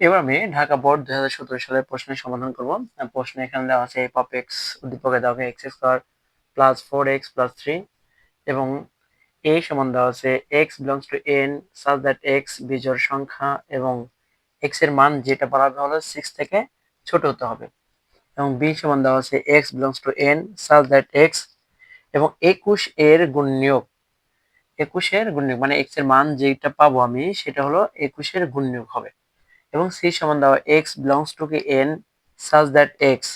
এবার আমি ঢাকা বোর্ড দুই হাজার সতেরো সালের প্রশ্নের সমাধান করব। প্রশ্নে এখানে দেওয়া আছে অফ এক্স উদ্দীপকে দেওয়া X square plus four X plus three এবং এ সমান দেওয়া আছে X belongs to N such that X বিজোড় সংখ্যা এবং এক্সের মান যেটা বলা হলো সিক্স থেকে ছোট হতে হবে এবং বি সমান দেওয়া আছে x belongs to N such that x এবং একুশ এর গুণ নিয়োগ। একুশের গুণনীয়ক মানে এক্সের মান যেটা পাবো আমি সেটা হলো একুশের গুণ নিয়োগ হবে। এবং সি সমান দেওয়া এক্স বিলংস টু কি এন সাজ দ্যাট এক্স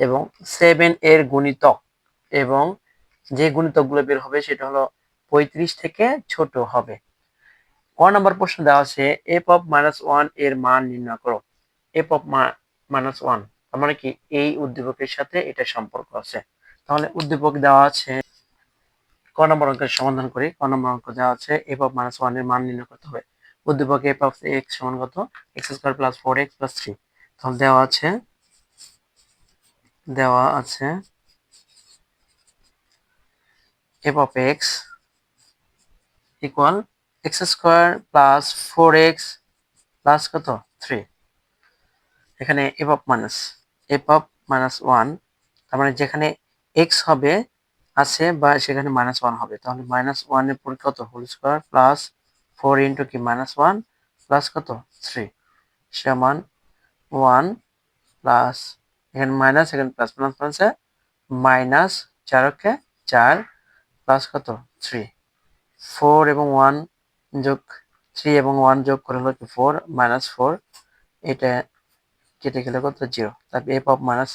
এবং সেভেন এর গুণিতক এবং যে গুণিতকগুলো বের হবে সেটা হলো পঁয়ত্রিশ থেকে ছোট হবে। ক নম্বর প্রশ্ন দেওয়া আছে এফ অফ মাইনাস ওয়ানের মান নির্ণয় করো। এফ অফ মাইনাস ওয়ান তার মানে কি? এই উদ্দীপকের সাথে এটা সম্পর্ক আছে। তাহলে উদ্দীপক দেওয়া আছে, ক নম্বর অঙ্কের সমাধান করি। ক নম্বর অঙ্ক দেওয়া আছে এফ অফ মাইনাস ওয়ানের মান নির্ণয় করতে হবে। উদ্দীপক এফ অফ এক্স সমান কত? X square plus four x plus three তাহলে দেওয়া আছে দেওয়া আছে F of x equal x square plus four x plus কত? থ্রি এখানে F of minus F of minus one তার মানে যেখানে এক্স হবে, আছে বা সেখানে মাইনাস ওয়ান হবে। তাহলে মাইনাস ওয়ানের পর কত? Whole square plus four into কি মাইনাস ওয়ান প্লাস কত? থ্রি। সমান ওয়ান প্লাস, এখানে মাইনাস, এখানে প্লাস প্লাস প্লাস মাইনাস চারকে চার প্লাস কত? থ্রি। ফোর এবং ওয়ান যোগ থ্রি এবং ওয়ান যোগ করে হলো কি ফোর, মাইনাস ফোর। এটা কেটে গেলে কত? জিরো। তারপর এফ অফ মাইনাস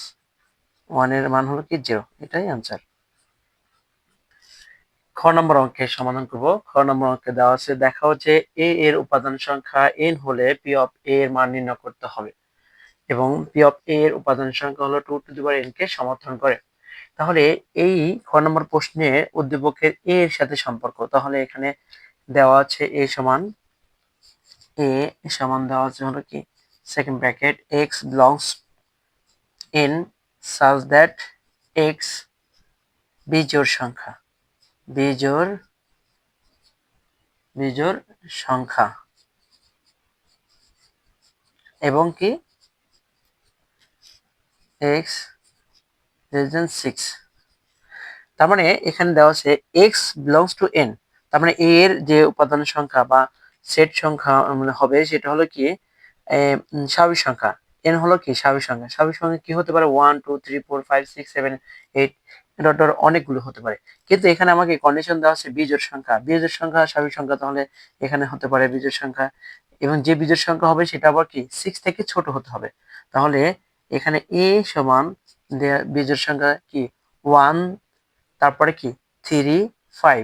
ওয়ানের মান হলো কি? জিরো। এটাই আনসার। খ নম্বর অঙ্কের সমাধান করব। খ নম্বর অঙ্কে দেওয়া আছে দেখাও যে এ এর উপাদান সংখ্যা এন হলে পি অফ এ এর মান নির্ণয় করতে হবে এবং পি অফ এ এর উপাদান সংখ্যা হলো two to the power N কে সমর্থন করে। তাহলে এই খ নম্বর প্রশ্নে উদ্দীপকের এ এর সাথে সম্পর্ক, তাহলে এখানে দেওয়া আছে এ সমান এ সমান দেওয়া আছে হলো কি? Second bracket x belongs in such that x বিজোড় সংখ্যা। বিজোড় বিজোড় সংখ্যা। এবং কি? এক্স সিক্স তার মানে এখানে দেওয়া আছে এক্স বিলংস টু এন তার মানে এর যে উপাদান সংখ্যা বা সেট সংখ্যা মানে হবে, সেটা হলো কি? স্বাভাবিক সংখ্যা। এন হলো কি? স্বাভাবিক সংখ্যা। স্বাভাবিক সংখ্যা কি হতে পারে? One two three four five six seven eight dot অনেকগুলো হতে পারে। কিন্তু এখানে আমাকে কন্ডিশন দেওয়া আছে বীজের সংখ্যা। বীজের সংখ্যা, স্বাভাবিক সংখ্যা তাহলে এখানে হতে পারে বীজের সংখ্যা। এবং যে বীজের সংখ্যা হবে সেটা আবার কি? সিক্স থেকে ছোট হতে হবে। তাহলে এখানে এ সমান বীজের সংখ্যা কি? ওয়ান তারপরে কি? থ্রি ফাইভ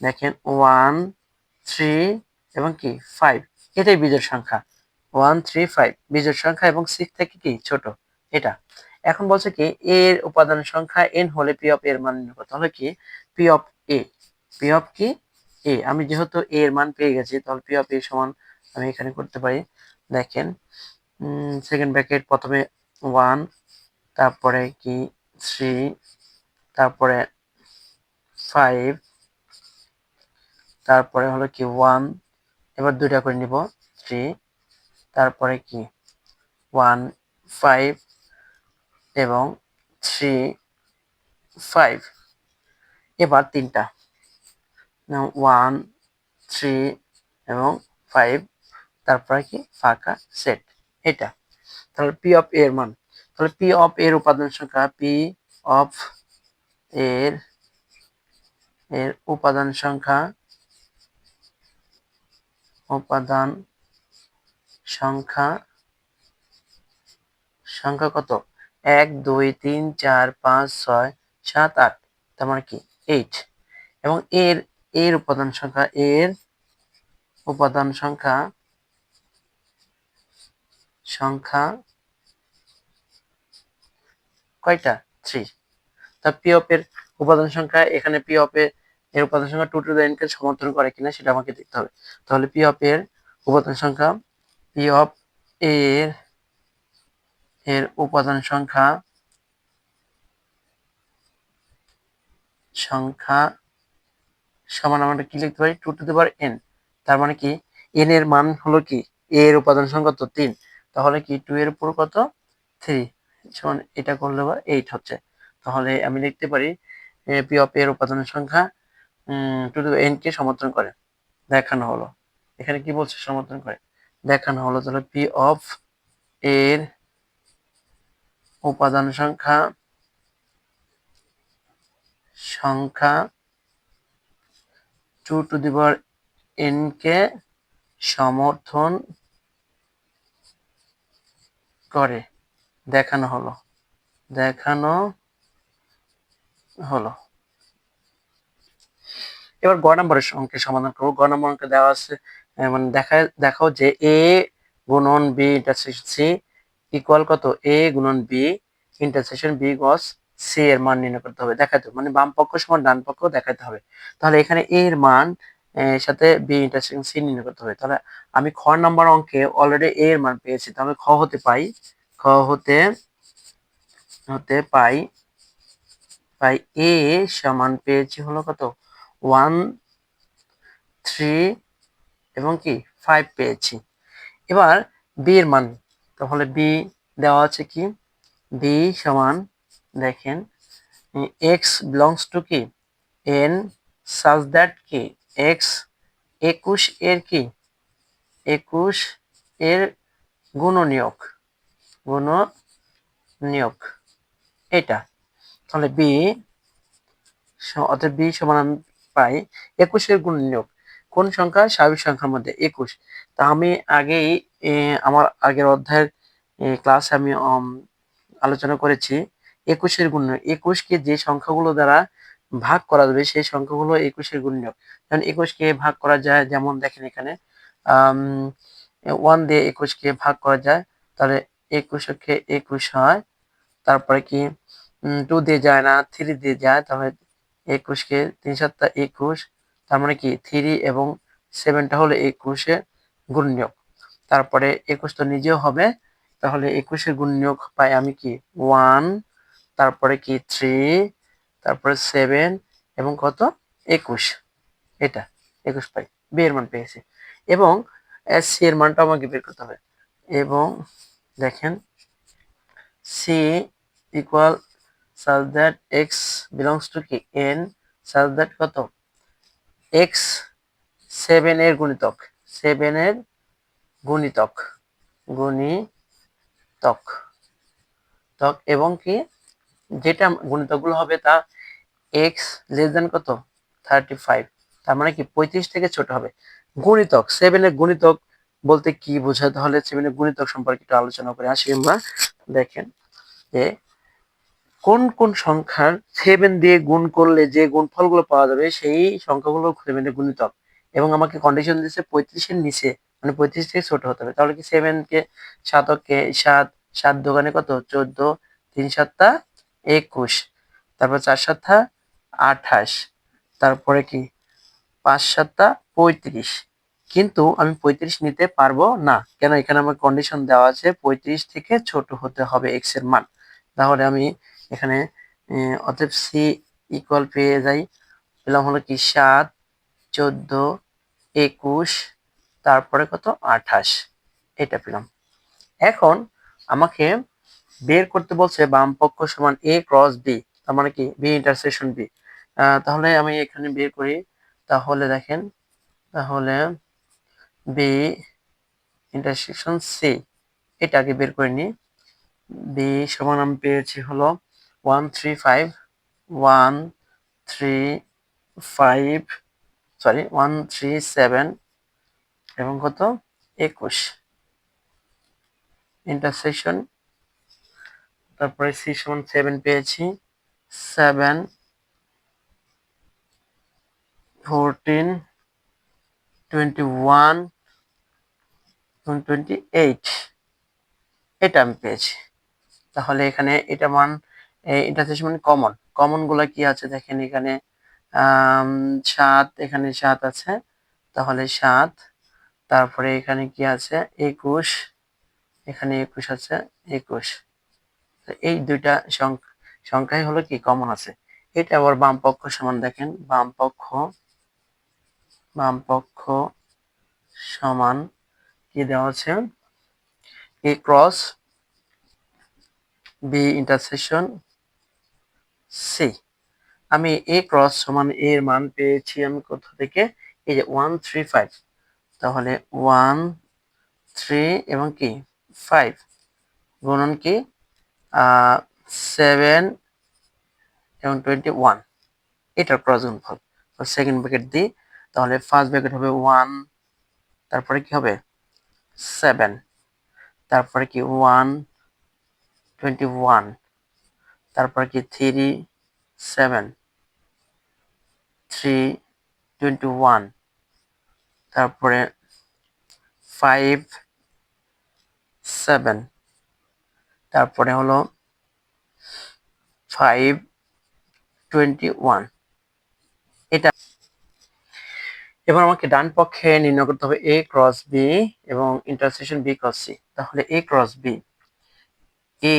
দেখেন ওয়ান থ্রি এবং কি? ফাইভ এটাই বীজের সংখ্যা। ওয়ান থ্রি ফাইভ বীজের সংখ্যা এবং সিক্স থেকে কি? ছোট। এটা। এখন বলছে কি এর উপাদান সংখ্যা এন হলে পি অফ এর মান নির্ণয় তাহলে কি? P of A P of কি? এ আমি যেহেতু এ এর মান পেয়ে গেছি, তাহলে পি অফ এ সমান আমি এখানে করতে পারি। দেখেন সেকেন্ড ব্র্যাকেট প্রথমে ওয়ান তারপরে কি? থ্রি তারপরে ফাইভ তারপরে হলো কি? ওয়ান এবার দুইটা করে নিব। থ্রি তারপরে কি? ওয়ান ফাইভ এবং থ্রি ফাইভ এবার তিনটা। ওয়ান থ্রি এবং ফাইভ তারপরে কি? ফাঁকা সেট এটা। তাহলে পি অফ এর মান। তাহলে পি অফ এর উপাদান সংখ্যা পি অফ এর এর উপাদান সংখ্যা উপাদান সংখ্যা সংখ্যা কত? এক, দুই, তিন, চার, পাঁচ, ছয়, সাত, আট, তার মানে কি? এইট এবং এর এর উপাদান সংখ্যা, এর উপাদান সংখ্যা সংখ্যা কয়টা? থ্রি তা পি অফ এর উপাদান সংখ্যা, এখানে পি অফ এর এর উপাদান সংখ্যা টু টু কে সমর্থন করে কিনা সেটা আমাকে দেখতে হবে। তাহলে পি অফ এর উপাদান সংখ্যা পি অফ এর এর উপাদান সংখ্যা সংখ্যা সমান আমরা কি লিখতে পারি? Two to the power N তার মানে কি? এন এর মান হলো কি? এ এর উপাদান সংখ্যা তো তিন। তাহলে কি টু এর উপর কত? থ্রি সমান এটা করলে বা এইট হচ্ছে। তাহলে আমি লিখতে পারি পি অফ এর উপাদান সংখ্যা টু টু এন কে সমর্থন করে। দেখানো হলো। এখানে কি বলছে? সমর্থন করে। দেখানো হলো তাহলে পি অফ এর উপাদান সংখ্যা সংখ্যা টু টু দি এন কে সমর্থন করে। দেখানো হলো। দেখানো হলো। এবার গ নম্বরের অঙ্কের সমাধান করব। গ নম্বর অঙ্কে দেওয়া আছে মানে দেখা দেখাও যে এ গুণন বি ইন্টারসেকশন সি ইকুয়াল কত? এ গুণন B intersection B cross C এর মান নির্ণয় করতে হবে দেখাতে মানে বাম পক্ষ সমান ডান পক্ষ দেখাতে হবে। তাহলে এখানে এ এর মান সাথে বি ইন্টারসেকশন সি নির্ণয় করতে হবে। তাহলে আমি খ নাম্বার অঙ্কে অলরেডি এ এর মান পেয়েছি। তাহলে খ হতে পাই, খ হতে হতে পাই পাই এ সমান পেয়েছি হলো কত? ওয়ান থ্রি এবং কি? ফাইভ পেয়েছি। এবার বি এর মান তাহলে বি দেওয়া আছে কি? বি সমান, দেখেন এক্স বিলংস টু কি? এন সাজ দ্যাট কি? এক্স একুশ এর কি? একুশ এর গুণনীয়ক গুণ নিয়োগ এটা। তাহলে বি অর্থাৎ বি সমান আমি পাই একুশের গুণ নিয়োগ কোন সংখ্যা? স্বাভাবিক সংখ্যার মধ্যে একুশ। তা আমি আগেই আমার আগের অধ্যায়ের ক্লাস আমি আলোচনা করেছি। একুশের গুণ একুশকে যে সংখ্যাগুলো দ্বারা ভাগ করা যাবে, সেই সংখ্যাগুলো একুশের গুণ নিয়োগ যেমন একুশকে ভাগ করা যায়, যেমন দেখেন এখানে ওয়ান দিয়ে একুশকে ভাগ করা যায়, তাহলে একুশকে একুশ হয়, তারপরে কি টু দিয়ে যায় না থ্রি দিয়ে যায়, তাহলে একুশকে তিন সাতটা একুশ, তার মানে কি থ্রি এবং সেভেনটা হলো একুশে গুণনীয়ক তারপরে একুশ তো নিজেও হবে, তাহলে একুশের গুণনীয়ক পাই আমি কি? ওয়ান তারপরে কি? থ্রি তারপরে সেভেন এবং কত? একুশ। এটা, একুশ পাই। বি এর মান পেয়েছি। এবং এস সি এর মানটা আমাকে বের করতে হবে। এবং দেখেন C equal such that x belongs to কি? এন such দ্যাট কত? এক্স সেভেন এর গুণিতক। 7 এর গুণিতক গুণিতক। তক এবং কি? যেটা গুণিতকগুলো হবে তা x লেস দেন কত? 35 তার মানে কি? 35 থেকে ছোট হবে। গুণিতক 7 এর গুণিতক বলতে কি বোঝায়? তাহলে 7 এর গুণিতক সম্পর্কে একটু আলোচনা করে আসি আমরা। দেখেন যে কোন কোন সংখ্যার সেভেন দিয়ে গুণ করলে যে গুণফলগুলো পাওয়া যাবে, সেই সংখ্যাগুলো সেভেনের গুণিতক। এবং আমাকে কন্ডিশন দিচ্ছে পঁয়ত্রিশের নিচে। মানে পঁয়ত্রিশ থেকে ছোট হতে হবে। তাহলে কি সেভেনকে সাতকে সাত সাত দোকানে কত? চোদ্দ, তিন সাতটা, একুশ। তারপর চার সাতটা, আঠাশ। তারপরে কি? পাঁচ সাতটা, পঁয়ত্রিশ। কিন্তু আমি পঁয়ত্রিশ নিতে পারব না। কেন? এখানে আমার কন্ডিশন দেওয়া আছে পঁয়ত্রিশ থেকে ছোট হতে হবে এক্সের মান। তাহলে আমি এখানে অতএব সি ইকুয়াল পেয়ে যাই। পেলাম হলো কি সাত, চোদ্দ, একুশ। তারপরে কত? আঠাশ। এটা পেলাম। এখন আমাকে বের করতে বলছে বাম পক্ষ সমান এ ক্রস বি তার মানে কি? বি ইন্টারসেকশন বি তাহলে আমি এখানে বের করি। তাহলে দেখেন, তাহলে বি ইন্টারসেকশন সি এটা আগে বের করে নিই। বি সমান আমি পেয়েছি হলো one three five one three five sorry one three seven এবং কত? একুশ। ইন্টারসেকশন তারপরে সি সমান সেভেন পেয়েছি। Seven fourteen twenty one twenty eight এটা আমি পেয়েছি। তাহলে এখানে এটা মান হচ্ছে মানে কমন কমনগুলো কি আছে দেখেন এখানে? সাত এখানে সাত আছে। তাহলে সাত তারপরে এখানে কি আছে? একুশ। এখানে একুশ আছে, একুশ। এই দুইটা সংখ্যাই হলো কি? কমন আছে। এটা আবার বাম পক্ষ সমান, দেখেন। বাম পক্ষ বাম পক্ষ সমান কি দেওয়া আছে? A cross B intersection C আমি এ ক্রস সমান এর মান পেয়েছি আমি কোথা থেকে? এই যে ওয়ান থ্রি ফাইভ তাহলে ওয়ান, থ্রি এবং কি? ফাইভ। গুণন কি? সেভেন এবং টোয়েন্টি ওয়ান। এটার ক্রস গুণফল। সেকেন্ড ব্র্যাকেট দিই তাহলে ফার্স্ট ব্র্যাকেট হবে ওয়ান, তারপরে কি হবে? সেভেন। তারপরে কি? One, twenty one. তারপরে কি? Three, seven. Three, twenty one. তারপরে ফাইভ সেভেন তারপরে হলো ফাইভ টোয়েন্টি ওয়ান এটা এবার আমাকে ডান পক্ষে নির্ণয় করতে হবে এ ক্রস বি এবং ইন্টারসেকশন বি ক্রস সি তাহলে A cross B A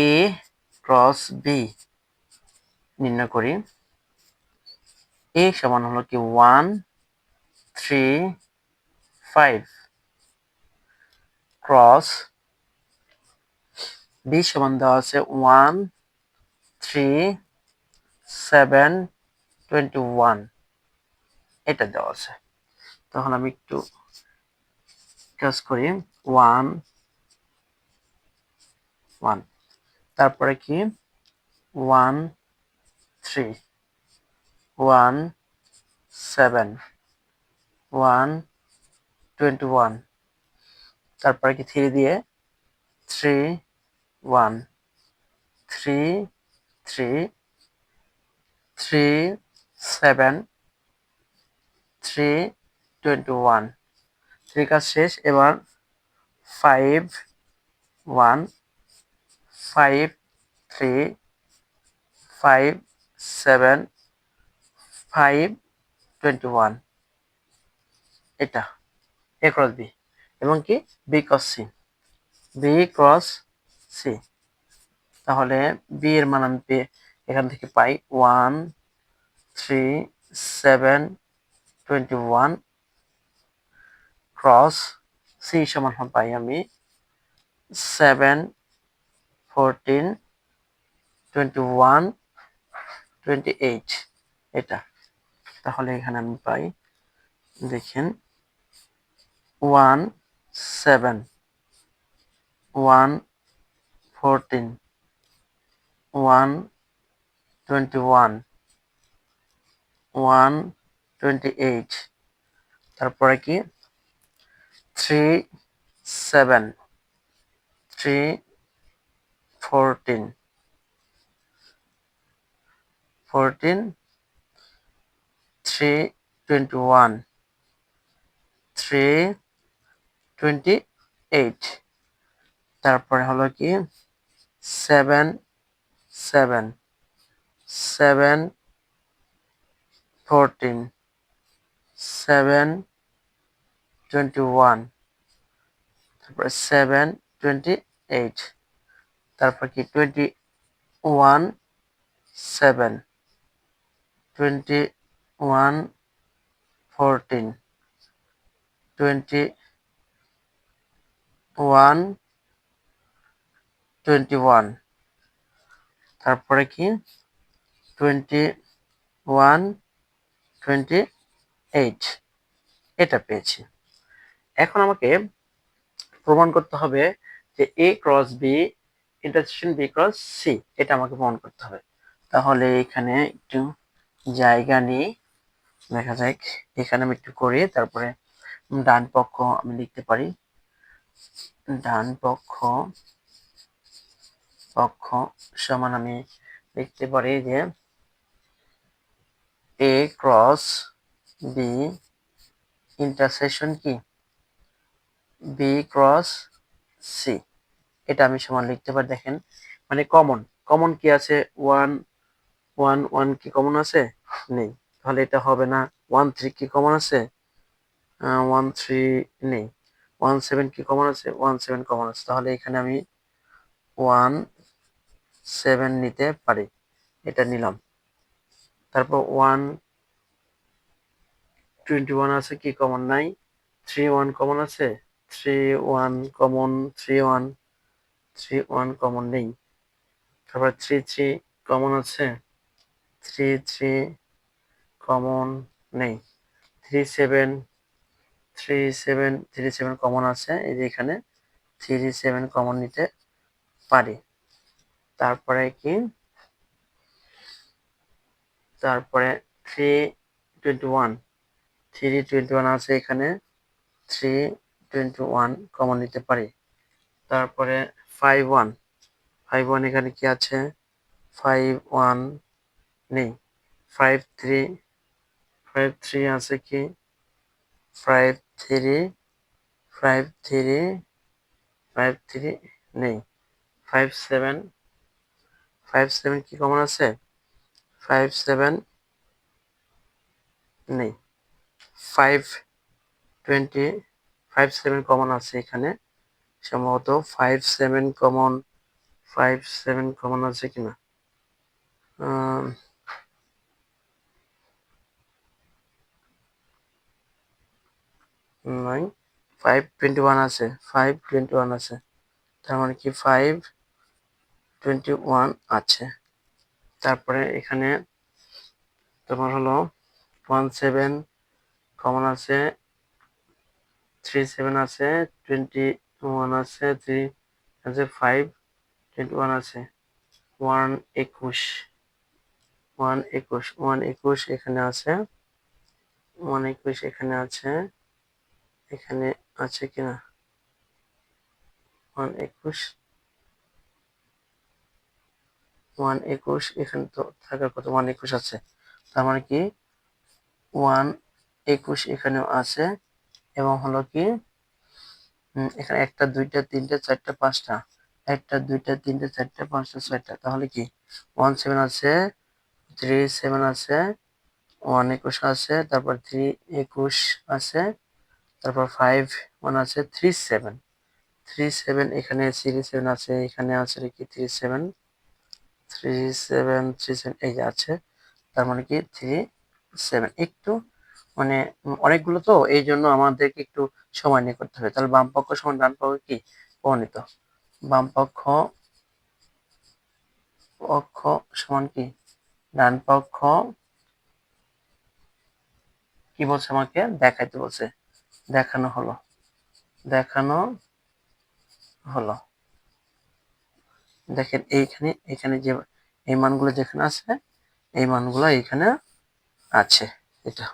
cross B নির্ণয় করি। এ সমান হলো কি? One three five cross B সমান দেওয়া আছে one three seven twenty one এটা দেওয়া আছে। তখন আমি একটু কাজ করি। ওয়ান ওয়ান তারপরে কি? One three one seven one twenty one তারপরে কি থ্রি দিয়ে? Three one three three three seven three twenty one three কাজ শেষ, এবার five one five three five seven five twenty one এটা। এ ক্রস বি এবং কি? B cross C B cross C তাহলে বি এর মান আমি এখান থেকে পাই one three seven twenty one cross C সমান পাই আমি seven fourteen twenty one twenty eight এটা। তাহলে এখানে আমি পাই, দেখেন one seven one fourteen one twenty one one twenty eight তারপরে কি? Three seven three fourteen fourteen three twenty one three twenty eight তারপরে হলো কি? Seven seven seven fourteen seven twenty one তারপরে সেভেন টোয়েন্টি এইট তারপর কি? Twenty one seven twenty one fourteen twenty one twenty one. তারপরে কি? Twenty one twenty eight. এটা পেয়েছি। এখন আমাকে প্রমাণ করতে হবে যে A cross B, intersection B cross C, এটা আমাকে প্রমাণ করতে হবে। তাহলে এখানে একটু জায়গা নিই। দেখা যাক, এখানে আমি একটু করি, তারপরে ডান পক্ষ আমি লিখতে পারি। ডান পক্ষ পক্ষ সমান আমি লিখতে পারি যে এ ক্রস বি ইন্টারসেকশন কি? বি ক্রস সি এটা আমি সমান লিখতে পারি, দেখেন। মানে কমন কমন কি আছে? ওয়ান ওয়ান ওয়ান কি কমন আছে? নেই। তাহলে এটা হবে না। ওয়ান থ্রি কি কমন আছে? ওয়ান থ্রি নেই। ওয়ান সেভেন কি কমন আছে? ওয়ান সেভেন কমন আছে। তাহলে এখানে আমি ওয়ান সেভেন নিতে পারি। এটা নিলাম। তারপর ওয়ান টোয়েন্টি ওয়ান আছে কি কমন নাই? থ্রি ওয়ান কমন আছে? Three one common three one three one common নেই। তারপর থ্রি থ্রি কমন আছে? থ্রি থ্রি কমন নেই। Three seven three seven three seven common আছে। এই যে এখানে থ্রি সেভেন কমন নিতে পারি। তারপরে কি? তারপরে three twenty one three twenty one আছে এখানে। থ্রি টোয়েন্টি ওয়ান কমন নিতে পারি। তারপরে ফাইভ ওয়ান ফাইভ ওয়ান এখানে কি আছে? ফাইভ ওয়ান নেই। ফাইভ থ্রি ফাইভ থ্রি আছে কি? Five three, five three five three নেই। ফাইভ সেভেন ফাইভ সেভেন কি কমন আছে? ফাইভ সেভেন নেই। Five twenty, five seven common আছে এখানে। সম্ভবত five seven common five seven common আছে কিনা? নয় ফাইভ টোয়েন্টি ওয়ান আছে ফাইভ টোয়েন্টি ওয়ান আছে। তার মানে কি ফাইভ টোয়েন্টি ওয়ান আছে। তারপরে এখানে তোমার হলো ওয়ান সেভেন কমন আছে থ্রি সেভেন আছে টোয়েন্টি ওয়ান আছে থ্রি আছে ফাইভ টোয়েন্টি ওয়ান আছে। ওয়ান একুশ ওয়ান একুশ ওয়ান একুশ এখানে আছে ওয়ান একুশ এখানে আছে। এখানে আছে কিনা? ওয়ান একুশ। ওয়ান একুশ, এখানে তো থাকার কথা ওয়ান একুশ আছে। তার মানে কি? ওয়ান একুশ এখানেও আছে এবং হলো কি? এখানে একটা, দুইটা, তিনটা, চারটা, পাঁচটা। একটা, দুইটা, তিনটা, চারটা, পাঁচটা, ছয়টা। তাহলে কি? ওয়ান সেভেন আছে, থ্রি সেভেন আছে, ওয়ান একুশ আছে, তারপর থ্রি একুশ আছে তারপর ফাইভ ওয়ান আছে থ্রি সেভেন থ্রি সেভেন এখানে থ্রি সেভেন আছে, এখানে আছে কি three seven three seven three seven এই যে আছে, তার মানে কি থ্রি সেভেন একটু মানে অনেকগুলো তো, এই জন্য আমাদেরকে একটু সময় নিয়ে করতে হবে। তাহলে বাম পক্ষ সমান ডান পক্ষ কি? প্রণীত বাম পক্ষ পক্ষ সমান কি? ডান পক্ষ কি বলছে আমাকে? দেখাইতে বলছে। দেখানো হলো। দেখানো হলো। দেখেন এইখানে এখানে যে, এই মানগুলো যেখানে আছে, এই মানগুলো এখানে আছে। এটা